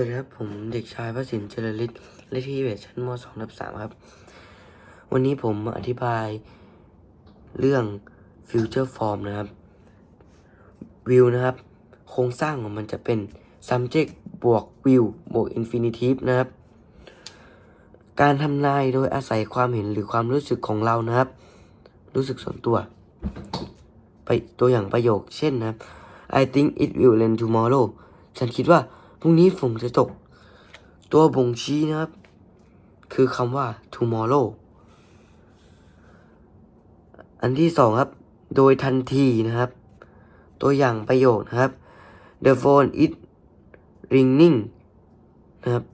วัสดีครับผมเด็กชายพระสินเจริญฤทธิ์เลขที่เวทชั้นม .2 ทับ3ครับ วันนี้ผมมาอธิบายเรื่อง future form นะครับ view นะครับ โครงสร้างของมันจะเป็น subject บวก view บวก infinitive นะครับ การทำนายโดยอาศัยความเห็นหรือความรู้สึกของเรานะครับ รู้สึกส่วนตัว ไปตัวอย่างประโยคเช่นนะครับ I think it will rain tomorrow ฉันคิดว่า พรุ่งนี้ฝนจะตก ตัวบ่งชี้นะครับ คือคำว่า tomorrow อันที่สองครับ โดยทันทีนะครับ ตัวอย่างประโยคนะครับ The phone is ringing นะครับ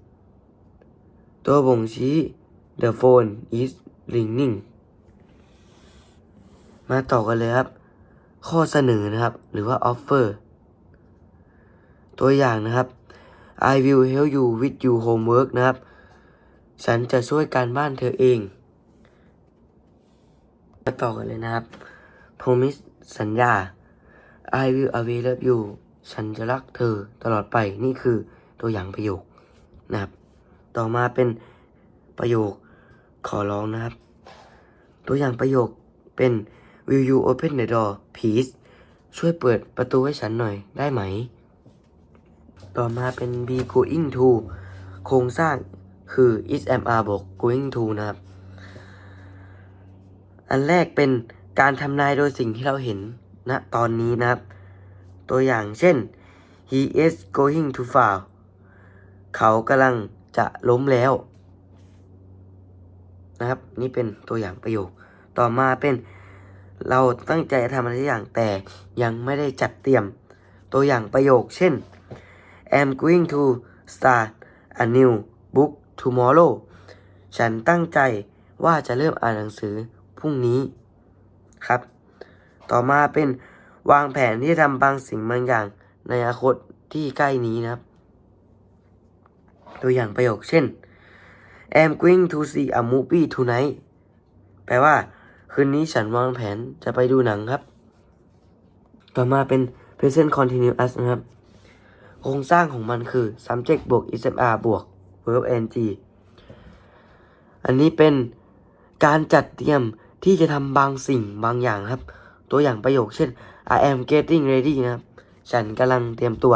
ตัวบ่งชี้ The phone is ringing มาต่อกันเลยครับ ข้อเสนอนะครับ หรือว่า offer ตัวอย่างนะครับ I will help you with your homework นะครับ ฉันจะช่วยการบ้านเธอเอง มาต่อกันเลยนะครับ promise สัญญา I will always love you ฉันจะรักเธอตลอดไป นี่คือตัวอย่างประโยคนะครับ ต่อมาเป็นประโยคขอร้องนะครับ ตัวอย่างประโยคเป็น Will you open the door please ช่วยเปิดประตูให้ฉันหน่อยได้ไหม ต่อมาเป็น be going to โครงสร้างคือ is am are บวก going to นะครับ อันแรกเป็นการทำนายโดยสิ่งที่เราเห็นณตอนนี้นะครับ ตัวอย่างเช่น he is going to fall เขากำลังจะล้มแล้ว นะครับ นี่เป็นตัวอย่างประโยค ต่อมาเป็นเราตั้งใจจะทำอะไรสักอย่างแต่ยังไม่ได้จัดเตรียม ตัวอย่างประโยคเช่น I'm going to start a new book tomorrow ฉันตั้งใจว่าจะเริ่มอ่านหนังสือพรุ่งนี้ครับ ต่อมาเป็นวางแผนที่จะทำบางสิ่งบางอย่างในอนาคตที่ใกล้นี้นะครับ ตัวอย่างประโยคเช่น I'm going to see a movie tonight แปลว่า คืนนี้ฉันวางแผนจะไปดูหนังครับ ต่อมาเป็น present continuous นะครับ โครงสร้างของมันคือ subject บวก ismr บวก verb ing อันนี้เป็นการจัดเตรียมที่จะทำบางสิ่งบางอย่างครับ ตัวอย่างประโยคเช่น I am getting ready นะครับฉันกำลังเตรียมตัว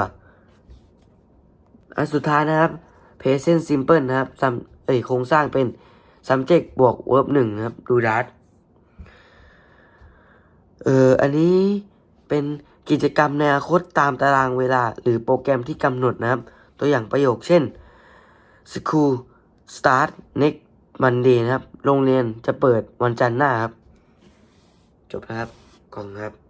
อันสุดท้ายนะครับ present simple นะครับ sum- เอ้ยโครงสร้างเป็น subject บวก verb หนึ่งนะครับ do that เอออันนี้เป็น กิจกรรมในอนาคตตามตารางเวลา หรือโปรแกรมที่กำหนดนะครับ ตัวอย่างประโยคเช่น school start next Monday นะครับ โรงเรียนจะเปิดวันจันทร์หน้าครับ จบนะครับกล่องครับ